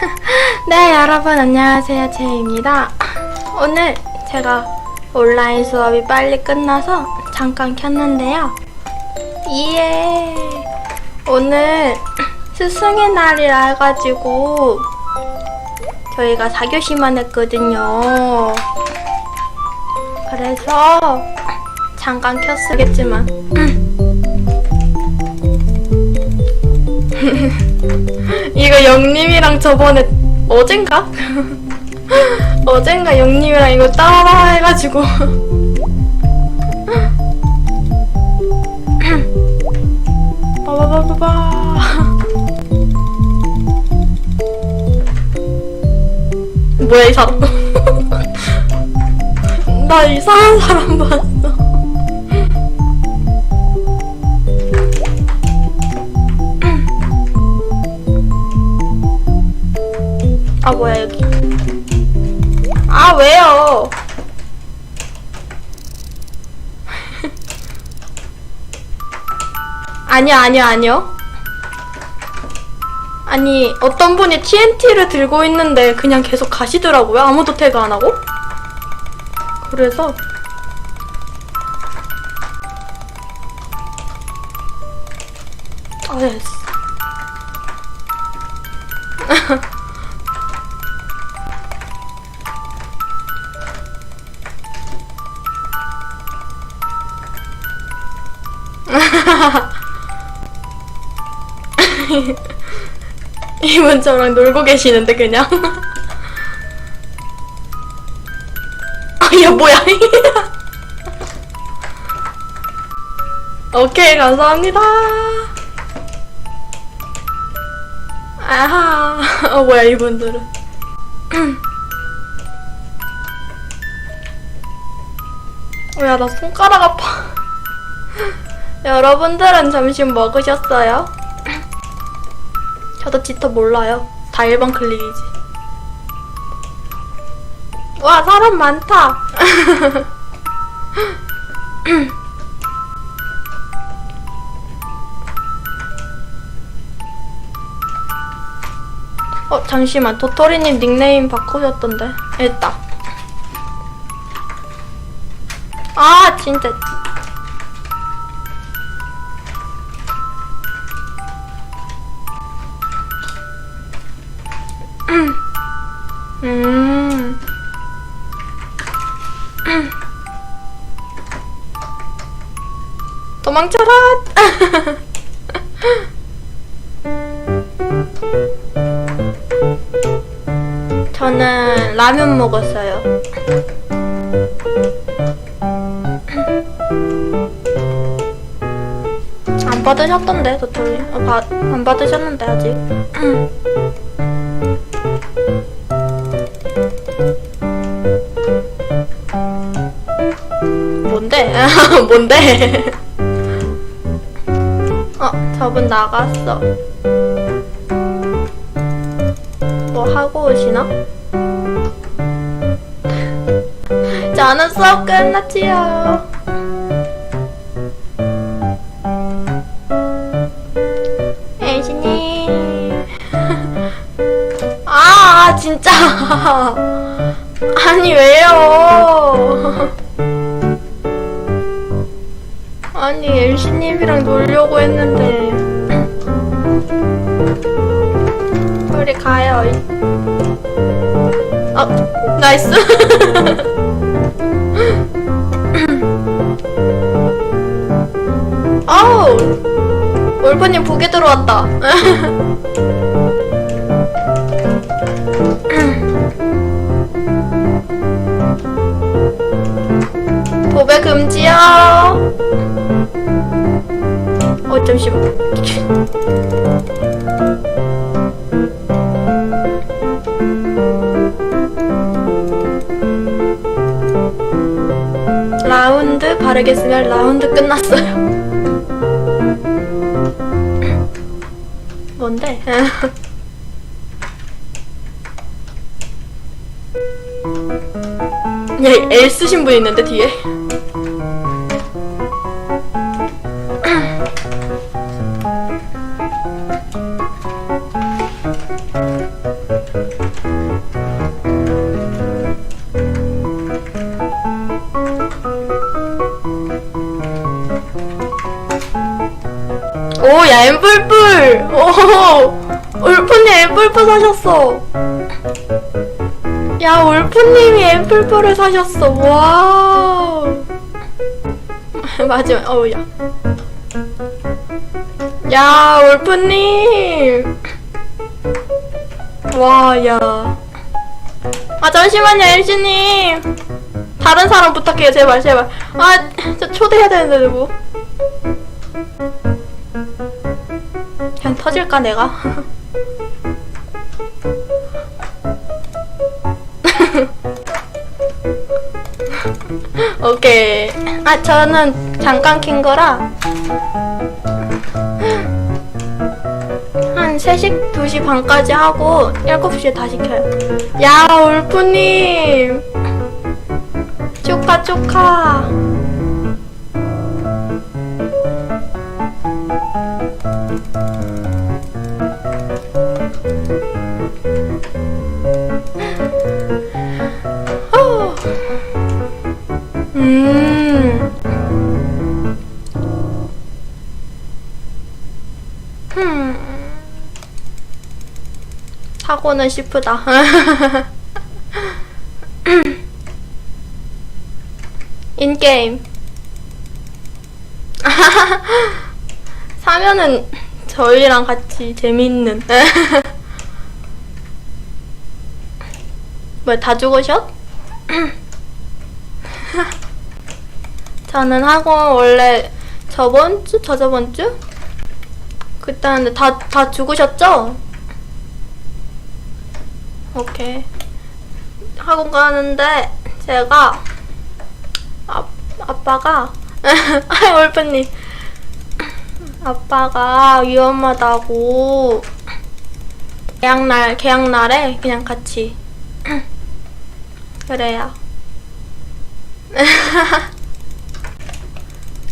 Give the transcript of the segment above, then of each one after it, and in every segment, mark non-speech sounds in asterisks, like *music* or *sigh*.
*laughs* 네, 여러분 안녕하세요. 제이입니다. 오늘 제가 온라인 수업이 빨리 끝나서 잠깐 켰는데요. 예. 오늘 *clears throat* 스승의 날이라 해가지고 저희가 4교시만 했거든요. 그래서 잠깐 켰으겠지만 *clears throat* *laughs* 이거 영님이랑 저번에 어젠가? 어젠가 영님이랑 이거 따라 해가지고. 빠바바바바. 뭐야 이 사람? *laughs* 나 이상한 사람 봤어 아 뭐야 여기. 아 왜요? *laughs* 아니요 아니요 아니요. 아니 어떤 분이 TNT를 들고 있는데 그냥 계속 가시더라고요. 아무도 태그 안 하고. 그래서. 아 됐어 *laughs* 이분 저랑 놀고 계시는데 그냥? *laughs* 아야 뭐야? *laughs* 오케이 감사합니다. 아하 어 뭐야 이분들은? *clears throat* 뭐야 나 손가락 아파 여러분들은 점심 먹으셨어요? 저도 지터 몰라요. 다 일반 클릭이지. 와, 사람 많다. *laughs* 어, 잠시만. 도토리님 닉네임 바꾸셨던데. 됐다. 아, 진짜. 음. 도망쳐라! *laughs* 저는 라면 먹었어요. 안 받으셨던데, 도토리. 어, 바, 안 받으셨는데, 아직. 뭔데? *laughs* 뭔데? 어, 저분 나갔어. 뭐 하고 오시나? 저는 수업 끝났지요. 애신님. *laughs* 아, 진짜. *laughs* 아니, 왜요? 엘시님이랑 놀려고 했는데. 우리 가요. 아 나이스. *laughs* 아우 올퍼님 보게 들어왔다. *laughs* 도배 금지요 어 잠시만 라운드 바르게 쓰면 라운드 끝났어요. *laughs* 뭔데? *laughs* 얘 L 쓰신 분 있는데 뒤에 오 야 엠뿔뿔! 오 울프님 엠뿔뿔 사셨어. 야 울프님이 엠뿔뿔을 사셨어. 와우. *laughs* 마지막 어우 야. 야 울프님. 와 야. 아 잠시만요 MC님 다른 사람 부탁해요. 제발 제발. 아저 초대해야 되는데 누구? 그냥 터질까 내가? *laughs* 오케이. 아 저는 잠깐 킨 거라 한 3시, 2시 반까지 하고 7시에 다시 켜요. 야 울프님 축하 후. 음. 흠. 사고는 싶다. *laughs* 인 게임. *laughs* 사면은 저희랑 같이 재밌는. *laughs* 뭐, 다 죽으셨? *laughs* 저는 학원 원래 저번 주? 저저번 주? 그때 하는데 다, 다 죽으셨죠? 오케이. 학원 가는데 제가 아, 아빠가? *laughs* 아 올프님. 아빠가 위험하다고. 개학날 개학날에 그냥 같이. *clears throat* 그래요. *laughs*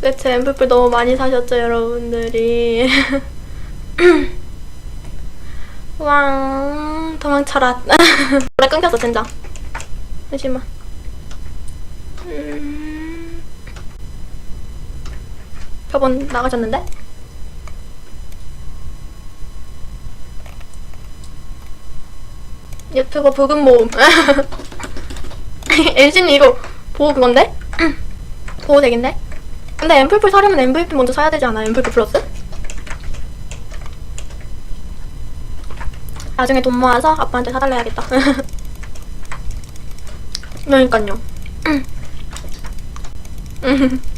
그쵸 앰플플 너무 많이 사셨죠 여러분들이. *clears throat* 왕 도망쳐라. *laughs* 노래 끊겼어 젠장. 잠시만. 음... 저번 나가셨는데? 유튜버 부금 모음 *laughs* 엔진이 이거 보호 그건데? *clears throat* 보호 덱인데? 근데 앰플풀 사려면 MVP 먼저 사야 되지 않아? MVP 플러스? 나중에 돈 모아서 아빠한테 사달라 야겠다 *laughs* 그러니까요. *clears throat* *laughs*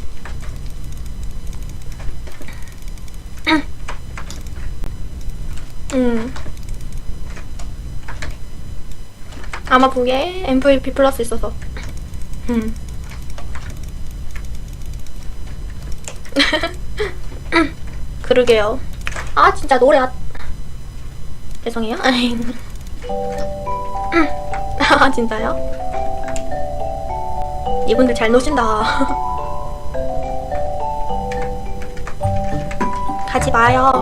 아마 그게 MVP 플러스 있어서. 음. *laughs* 그러게요. 아 진짜 노래 아... 죄송해요. *laughs* 아 진짜요? 이분들 잘 노신다. *laughs* 가지 마요.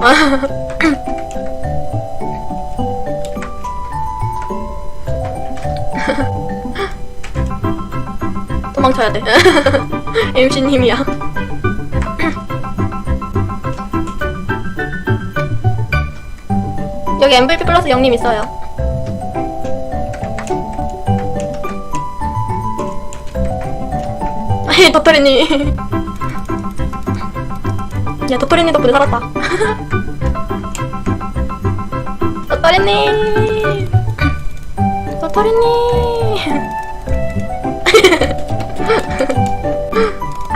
도망쳐야 돼. *laughs* MC님이야. *clears throat* 여기 MVP 플러스 영님 있어요. *laughs* 아니 도토리님. *laughs* 야 도토리님 덕분에 살았다. 도토리님. 도토리님.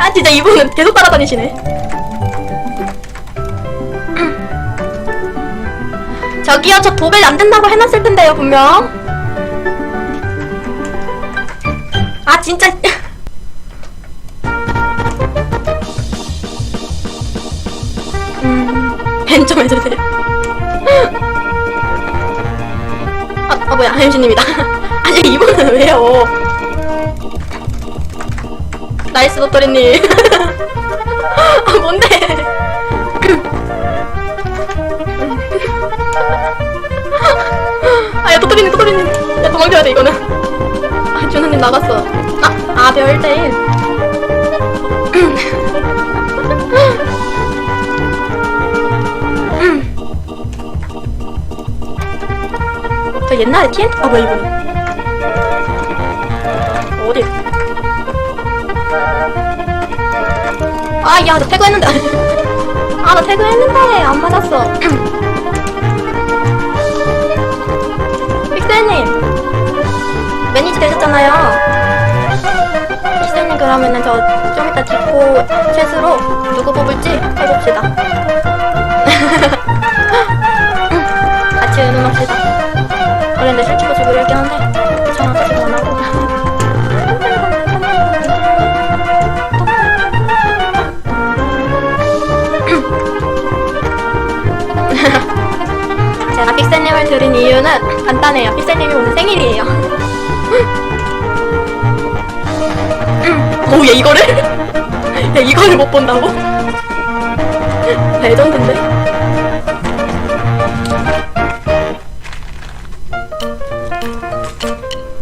아 진짜 이분은 계속 따라다니시네. 저기요 저 도벨 안 된다고 해놨을 텐데요 분명. 아 진짜. 음, 벤좀 해주세요. 아, 아 뭐야 햄씨님이다. *laughs* 아니 이분은 왜요? 나이스 도토리님. *laughs* 아 뭔데? *laughs* 아야 도토리님 도토리님. 야 도망쳐야 돼 이거는. 아 준호님 나갔어. 아, 아 별대인 *laughs* 저 옛날에 TNT 아 뭐야 이거 어디? 아 야 나 태그했는데. 아 나 태그했는데. 안 맞았어. 픽셀님. 매니저 되셨잖아요. 픽셀님 그러면은 저 좀 이따 디코 챗으로 누구 뽑을지 해봅시다. *laughs* 같이 의논합시다. 원래 내 실키고 주기로 했긴 한데 전화 사실 안 하고 *laughs* 픽셀님을 드린 이유는 간단해요 픽셀님이 오늘 생일이에요 오, 얘 이거를? *laughs* 야, 이거를 못 본다고? 레전드인데?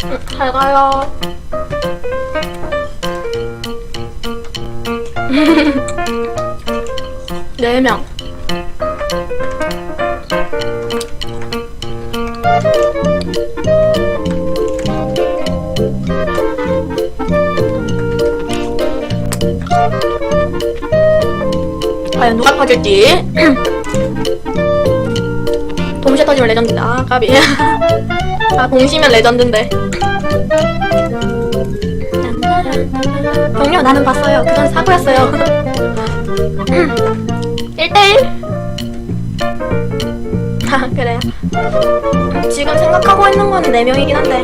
응, 잘 가요. *laughs* 네 명. 과연 누가 터질지. *clears throat* 동시에 터지면 레전드다. 아, 까비. *laughs* 아, 동시면 레전드인데. 동료, 나는 봤어요. 그건 사고였어요. *clears throat* 1대1? *laughs* 아, 그래요. 지금 생각하고 있는 거는 4명이긴 한데.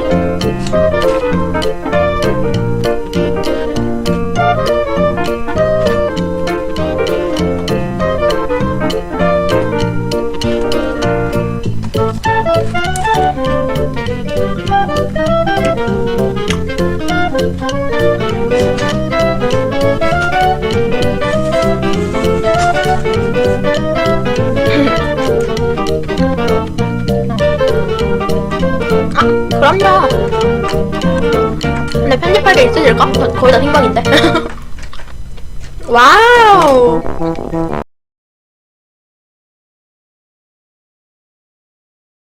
그럼요. 근데 편집할 게 있으실까? 거- 거의 다 생방인데. *laughs* 와우.